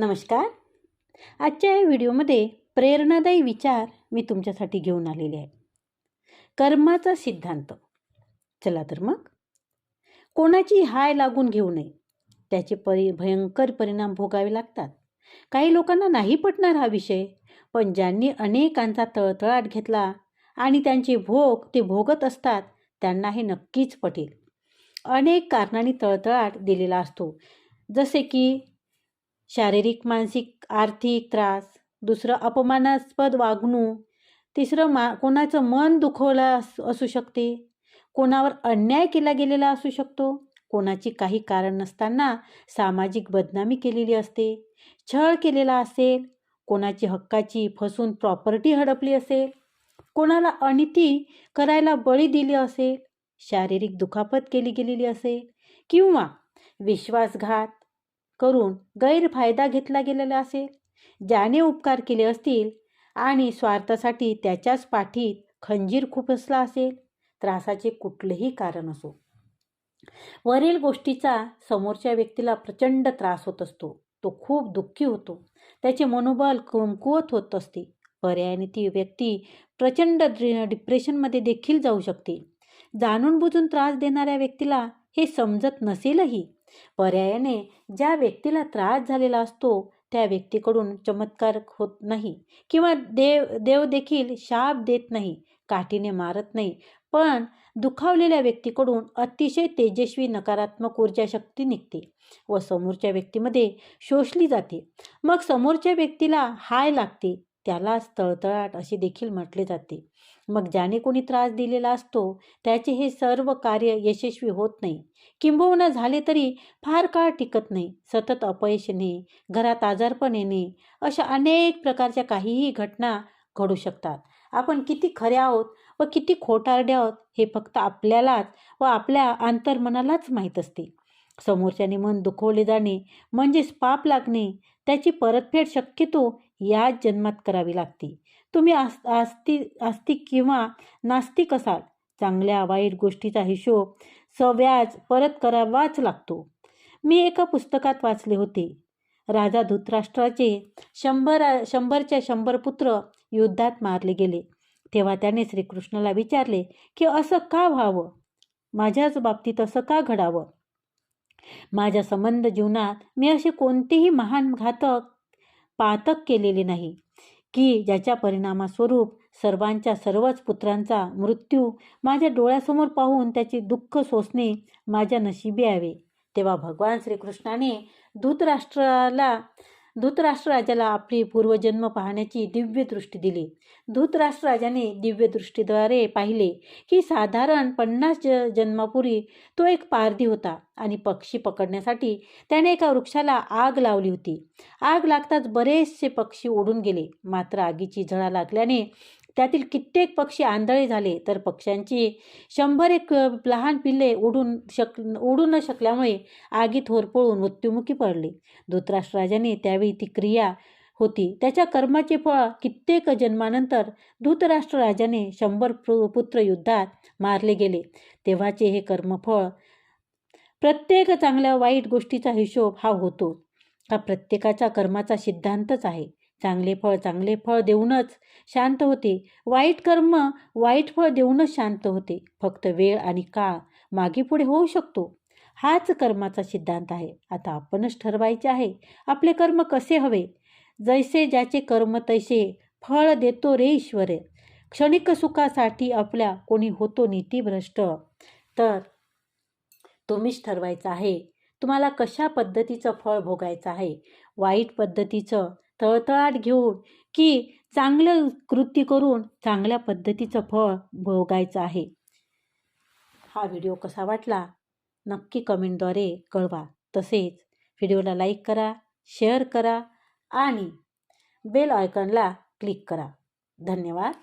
नमस्कार. आजच्या या व्हिडिओमध्ये प्रेरणादायी विचार मी तुमच्यासाठी घेऊन आलेले आहे. कर्माचा सिद्धांत. चला तर मग. कोणाची हाय लागून घेऊ नये त्याचे परि भयंकर परिणाम भोगावे लागतात. काही लोकांना नाही पटणार हा विषय पण ज्यांनी अनेकांचा तळतळाट घेतला आणि त्यांचे भोग ते भोगत असतात त्यांना हे नक्कीच पटेल. अनेक कारणांनी तळतळाट दिलेला असतो. जसे की शारीरिक मानसिक आर्थिक त्रास दुसरं अपमानास्पद वागणूक तिसरं मा कोणाचं मन दुखवलं अस असू शकते. कोणावर अन्याय केला गेलेला असू शकतो. कोणाची काही कारण नसताना सामाजिक बदनामी केलेली असते. छळ केलेला असेल. कोणाची हक्काची फसून प्रॉपर्टी हडपली असेल. कोणाला अनिती करायला बळी दिली असेल. शारीरिक दुखापत केली गेलेली असेल. किंवा विश्वासघात करून गैरफायदा घेतला गेलेला असेल. ज्याने उपकार केले असतील आणि स्वार्थासाठी त्याच्याच पाठीत खंजीर खुपसला असेल त्रासाचे कुठलेही कारण असो. वरील गोष्टीचा समोरच्या व्यक्तीला प्रचंड त्रास होत असतो. तो खूप दुःखी होतो. त्याचे मनोबल कमकुवत होत असते. पर्यायाने ती व्यक्ती प्रचंड डिप्रेशनमध्ये देखील जाऊ शकते. जाणून बुजून त्रास देणाऱ्या व्यक्तीला हे समजत नसेलही. पर्यायाने ज्या व्यक्तीला त्रास झालेला असतो त्या व्यक्तीकडून चमत्कार होत नाही किंवा देव देव देखील शाप देत नाही काठीने मारत नाही. पण दुखावलेल्या व्यक्तीकडून अतिशय तेजस्वी नकारात्मक ऊर्जा शक्ती निघते व समोरच्या व्यक्तीमध्ये शोषली जाते. मग समोरच्या व्यक्तीला हाय लागते. त्यालाच तळतळाट असे देखील म्हटले जाते. मग ज्याने कोणी त्रास दिलेला असतो त्याचे हे सर्व कार्य यशस्वी होत नाही. किंबहुना झाले तरी फार काळ टिकत नाही. सतत अपयश येणे घरात आजारपण येणे अशा अनेक प्रकारच्या काहीही घटना घडू शकतात. आपण किती खरे आहोत व किती खोटारडे आहोत हे फक्त आपल्यालाच व आपल्या आंतरमनालाच माहीत असते. समोरच्याने मन दुखवले जाणे म्हणजेच पाप लागणे त्याची परतफेड शक्यतो याच जन्मात करावी लागते. तुम्ही आस् आस्ति आस्तिक किंवा नास्तिक असाल. चांगल्या वाईट गोष्टीचा हिशोब सव्याज परत करावाच लागतो. मी एका पुस्तकात वाचले होते. राजा धृतराष्ट्राचे शंभर शंभरच्या शंभर पुत्र युद्धात मारले गेले. तेव्हा त्याने श्रीकृष्णाला विचारले की असं का व्हावं? माझ्याच बाबतीत असं का घडावं? माझ्या संबंध जीवनात मी असे कोणतेही महान घातक पातक केलेले नाही की ज्याच्या परिणामास्वरूप सर्वांच्या सर्वच पुत्रांचा मृत्यू माझ्या डोळ्यासमोर पाहून त्याचे दुःख सोसणे माझ्या नशिबी यावे. तेव्हा भगवान श्रीकृष्णाने धूतराष्ट्राला धूतराष्ट्र राजाला आपली पूर्वजन्म पाहण्याची दिव्य दृष्टी दिली. धृतराष्ट्र राजाने दिव्य दृष्टीद्वारे पाहिले की साधारण पन्नास ज जन्मापूर्वी तो एक पारधी होता आणि पक्षी पकडण्यासाठी त्याने एका वृक्षाला आग लावली होती. आग लागताच बरेचसे पक्षी उडून गेले. मात्र आगीची झळा लागल्याने त्यातील कित्येक पक्षी आंधळे झाले तर पक्ष्यांची शंभर एक लहान पिल्ले उडून शक उडू न शकल्यामुळे आगीत होरपळून मृत्युमुखी पडले. धृतराष्ट्र राजाने त्यावेळी ती क्रिया होती. त्याच्या कर्माचे फळ कित्येक जन्मानंतर धृतराष्ट्र राजाने शंभर पुत्र युद्धात मारले गेले. तेव्हाचे हे कर्मफळ प्रत्येक चांगल्या वाईट गोष्टीचा हिशोब हा होतो. हा प्रत्येकाच्या कर्माचा सिद्धांतच आहे. चांगले फळ चांगले फळ देऊनच शांत होते. वाईट कर्म वाईट फळ देऊनच शांत होते. फक्त वेळ आणि काळ मागे पुढे होऊ शकतो. हाच कर्माचा सिद्धांत आहे. आता आपणच ठरवायचे आहे. आपले कर्म कसे हवे? जैसे ज्याचे कर्म तैसे फळ देतो रे ईश्वर. क्षणिक सुखासाठी आपल्या कोणी होतो नीतीभ्रष्ट तर तुम्हीच ठरवायचं आहे. तुम्हाला कशा पद्धतीचं फळ भोगायचं आहे? वाईट पद्धतीचं तळतळाट घेऊन की चांगलं कृती करून चांगल्या पद्धतीचं फळ भोगायचं आहे. हा व्हिडिओ कसा वाटला? नक्की कमेंटद्वारे कळवा. तसेच व्हिडिओला लाईक करा शेअर करा आणि बेल आयकॉनला क्लिक करा. धन्यवाद.